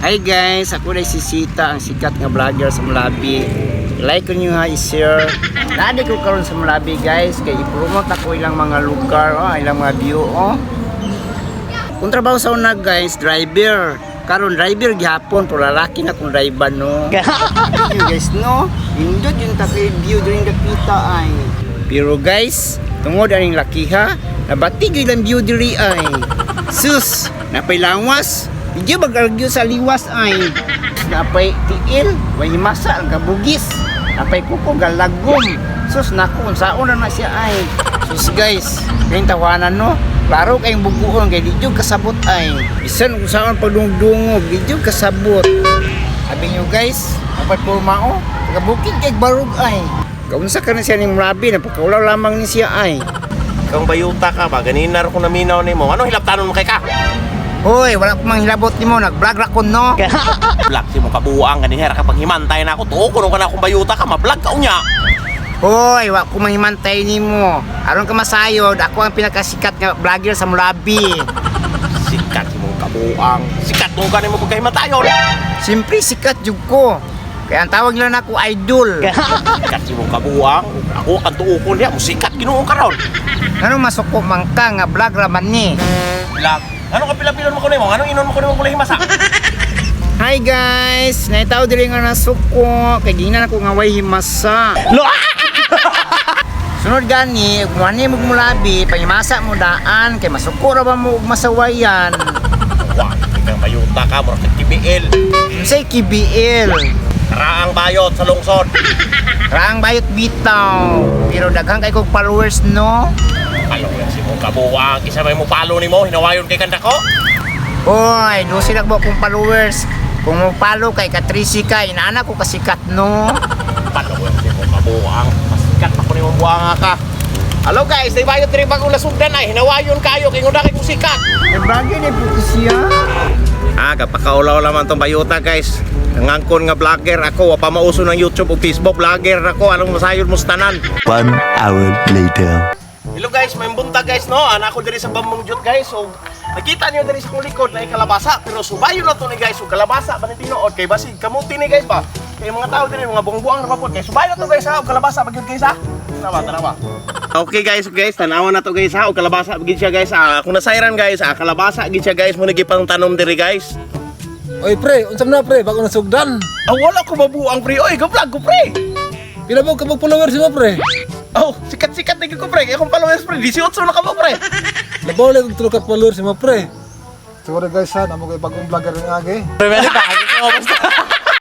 Hi guys, ako na si Sita, ang sikat nga vlogger sa Mulabi. Like ko nyo ha, i-share. Nadi ko karon sa Mulabi guys, kay i-promote ako ilang mga lugar, oh, ilang mga view, oh. Kung trabaho sa una guys, driver. Karon driver gihapon, pero lalaki na kung driver no. Yun, guys no, indot yung takay view during nakita ay. Pero guys, tungod aning lakiha, nabatig ilang view diri ay. Sus, napay Hindi mag-argue sa liwas ay. Napay tiil, way masa, gabugis. Napay kuko galagom. Sus, naku, unsaon na na siya ay. Sus guys, kayong tawanan no. Klaro kayong buguon, kay di kasabot ay. Bisan kung saan pagdungdungog, di kasabot. Sabi nyo guys, dapat purmao, tagabukid kay barug ay. Kaunsa ka na siya ni Murabi, napakaulaw lamang ni siya ay. Kang bayuta ka ba? Ganina rin ko naminaw ni mo. Ano hilaptanon mo kay ka? Hoy, wala ko mang hilabot ni mo, nag-vlog ra ko no. Vlog si mo kabuang ganihera kapag himantay na ako. Tuo ko nung ka na akong bayuta ka, ma-vlog ka unya. Hoy, wa ko mahimantay ni mo. Aron ka masayod, ako ang pinakasikat nga vlogger sa Murabi. Sikat si mo kabuang. Sikat mo ganin mo pagkahimatayon. Siyempre, sikat jud ko. Kaya ang tawag nila na ako idol. Sikat si mo kabuang. Ako ang tuo ko niya. Musikat ginuong ka ron. Ano masuko man ka nga vlog raman ni? Vlog. Ano ka pilapilon mo ko mo? Anong inon mo ko mo kulay himasa? Hi guys, naitaw diri nga nasuko kay ginan ako nga way himasa. Lo! Sunod gani, kung mo mulabi, pangimasa mo daan kay masuko ra ba mo masawayan. Wah, kang bayuta ka. Mura kang KBL. Say KBL. Karaang bayot sa lungsod. Raang bayot bitaw. Pero daghang kay kog followers no. Mo kabuang. Isa may mo palo ni mo. Hinawayon kay kanda ko. Hoy, do sila mo kong followers. Kung mo follow kay Katrisi ka, inaana ko kasikat no. Palawan si mo kabuang. Masikat pa ko ni mo buanga ka. Hello guys, di bayot rin bagong lasugdan ay hinawayon kayo kay nguda kay kusikat. Eh bagay ni siya. Ah, kapakaulaw naman tong bayuta guys. Nangangkon nga vlogger ako, wa pa mauso ng YouTube o Facebook vlogger ako. Anong masayod mo sa tanan? One hour later. Hello guys, may bunta guys no. Anak ko diri sa Bambang Jut guys. So, nakita niyo diri sa kong likod na kalabasa pero subayo na to ni guys. So kalabasa ba ni tinuod kay basig kamuti ni guys ba. Kay mga tao diri mga buang-buang ra pod kay subayo to guys ha. Og kalabasa ba gyud guys ha. Tanawa, tanawa. Okay guys, guys, tanawa na to guys ha. Og kalabasa ba gyud siya guys. Ah, kung nasayran guys, ah, kalabasa gyud siya guys. Mo nagipang tanom diri guys. Oy pre, unsam na pre, bago nasugdan. Ah, wala ko mabuang pre. Oy, go vlog ko pre. Pila mo kapag followers mo pre? Oh, sikat-sikat na ko pre. Kaya kung followers pre, 18 na ka mo pre. Labaw lang tulog ka followers mo pre. Siguro guys ha, namo kay bagong vlogger ng agi. Pre, balik ka.